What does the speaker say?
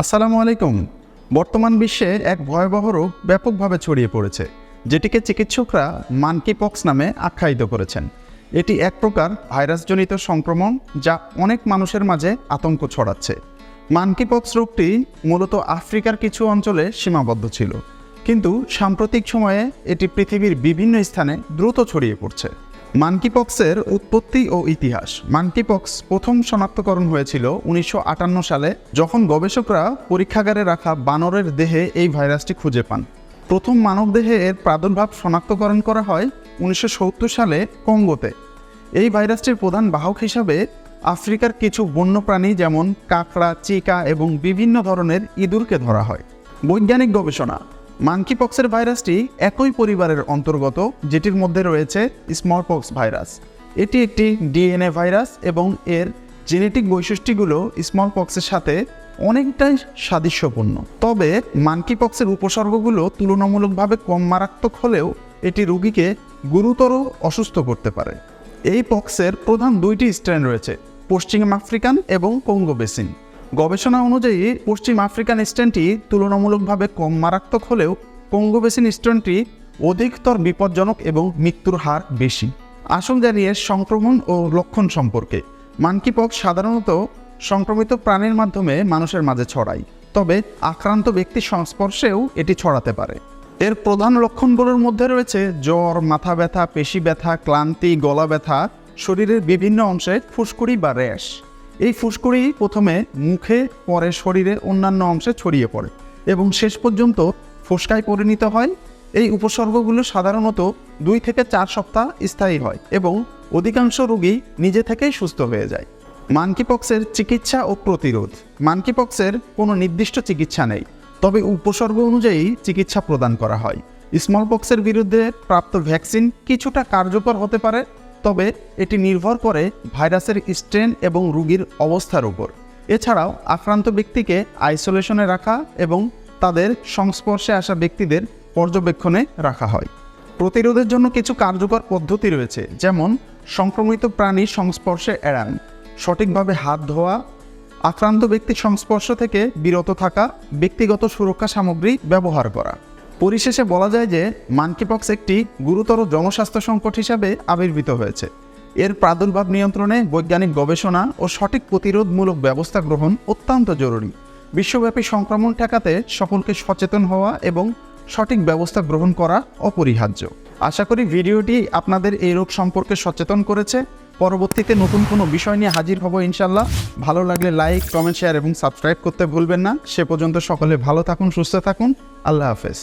আসসালামু আলাইকুম। বর্তমান বিশ্বে এক ভয়াবহ রোগ ব্যাপকভাবে ছড়িয়ে পড়েছে, যেটিকে চিকিৎসকরা মানকি পক্স নামে আখ্যায়িত করেছেন। এটি এক প্রকার ভাইরাসজনিত সংক্রমণ যা অনেক মানুষের মাঝে আতঙ্ক ছড়াচ্ছে। মানকি পক্স রোগটি মূলত আফ্রিকার কিছু অঞ্চলে সীমাবদ্ধ ছিল, কিন্তু সাম্প্রতিক সময়ে এটি পৃথিবীর বিভিন্ন স্থানে দ্রুত ছড়িয়ে পড়ছে। মানকিপক্সের উৎপত্তি ও ইতিহাস। মানকিপক্স প্রথম শনাক্তকরণ হয়েছিল উনিশশো আটান্ন সালে, যখন গবেষকরা পরীক্ষাগারে রাখা বানরের দেহে এই ভাইরাসটি খুঁজে পান। প্রথম মানবদেহে এর প্রাদুর্ভাব শনাক্তকরণ করা হয় উনিশশো সত্তর সালে কঙ্গোতে। এই ভাইরাসটির প্রধান বাহক হিসাবে আফ্রিকার কিছু বন্যপ্রাণী যেমন কাঁকড়া, চিকা এবং বিভিন্ন ধরনের ইঁদুরকে ধরা হয়। বৈজ্ঞানিক গবেষণা মানকিপক্সের ভাইরাসটি একই পরিবারের অন্তর্গত, যেটির মধ্যে রয়েছে স্মলপক্স ভাইরাস এটি একটি ডিএনএ ভাইরাস এবং এর জেনেটিক বৈশিষ্ট্যগুলো স্মলপক্সের সাথে অনেকটাই সাদৃশ্যপূর্ণ। তবে মানকিপক্সের উপসর্গগুলো তুলনামূলকভাবে কম মারাত্মক হলেও এটি রোগীকে গুরুতর অসুস্থ করতে পারে। এই পক্সের প্রধান দুইটি স্ট্রেন রয়েছে, পশ্চিম আফ্রিকান এবং কঙ্গো বেসিন। গবেষণা অনুযায়ী, পশ্চিম আফ্রিকান স্ট্রেনটি তুলনামূলকভাবে কম মারাত্মক হলেও কঙ্গো স্ট্রেনটি অধিকতর বিপজ্জনক এবং মৃত্যুর হার বেশি। আসল জানিয়ে সংক্রমণ ও লক্ষণ সম্পর্কে। মানকিপক্স সাধারণত সংক্রমিত প্রাণীর মাধ্যমে মানুষের মাঝে ছড়ায়, তবে আক্রান্ত ব্যক্তির সংস্পর্শেও এটি ছড়াতে পারে। এর প্রধান লক্ষণগুলোর মধ্যে রয়েছে জ্বর, মাথা ব্যথা, পেশি ব্যথা, ক্লান্তি, গলা ব্যথা, শরীরের বিভিন্ন অংশে ফুসকুড়ি বা র্যাশ। এই ফুসকুড়ি প্রথমে মুখে, পরে শরীরে অন্যান্য অংশে ছড়িয়ে পড়ে এবং শেষ পর্যন্ত ফোসকায় পরিণত হয়। এই উপসর্গগুলো সাধারণত দুই থেকে চার সপ্তাহ স্থায়ী হয় এবং অধিকাংশ রোগী নিজে থেকেই সুস্থ হয়ে যায়। মানকিপক্সের চিকিৎসা ও প্রতিরোধ। মানকিপক্সের কোনো নির্দিষ্ট চিকিৎসা নেই, তবে উপসর্গ অনুযায়ী চিকিৎসা প্রদান করা হয়। স্মলপক্সের বিরুদ্ধে প্রাপ্ত ভ্যাকসিন কিছুটা কার্যকর হতে পারে তবে এটি নির্ভর করে ভাইরাসের স্ট্রেন এবং রোগীর অবস্থার উপর। এছাড়াও আক্রান্ত ব্যক্তিকে আইসোলেশনে রাখা এবং তাদের সংস্পর্শে আসা ব্যক্তিদের পর্যবেক্ষণে রাখা হয়। প্রতিরোধের জন্য কিছু কার্যকর পদ্ধতি রয়েছে, যেমন সংক্রমিত প্রাণী সংস্পর্শে এড়ান, সঠিকভাবে হাত ধোয়া, আক্রান্ত ব্যক্তির সংস্পর্শ থেকে বিরত থাকা, ব্যক্তিগত সুরক্ষা সামগ্রী ব্যবহার করা। পরিশেষে বলা যায় যে মানকিপক্স একটি গুরুতর জনস্বাস্থ্য সংকট হিসাবে আবির্ভূত হয়েছে। এর প্রাদুর্ভাব নিয়ন্ত্রণে বৈজ্ঞানিক গবেষণা ও সঠিক প্রতিরোধমূলক ব্যবস্থা গ্রহণ অত্যন্ত জরুরি। বিশ্বব্যাপী সংক্রমণ ঠেকাতে সকলকে সচেতন হওয়া এবং সঠিক ব্যবস্থা গ্রহণ করা অপরিহার্য। আশা করি ভিডিওটি আপনাদের এই রোগ সম্পর্কে সচেতন করেছে। পরবর্তীতে নতুন কোনো বিষয় নিয়ে হাজির হব ইনশাল্লাহ ভালো লাগলে লাইক, কমেন্ট, শেয়ার এবং সাবস্ক্রাইব করতে ভুলবেন না। সে পর্যন্ত সকলে ভালো থাকুন, সুস্থ থাকুন। আল্লাহ হাফেজ।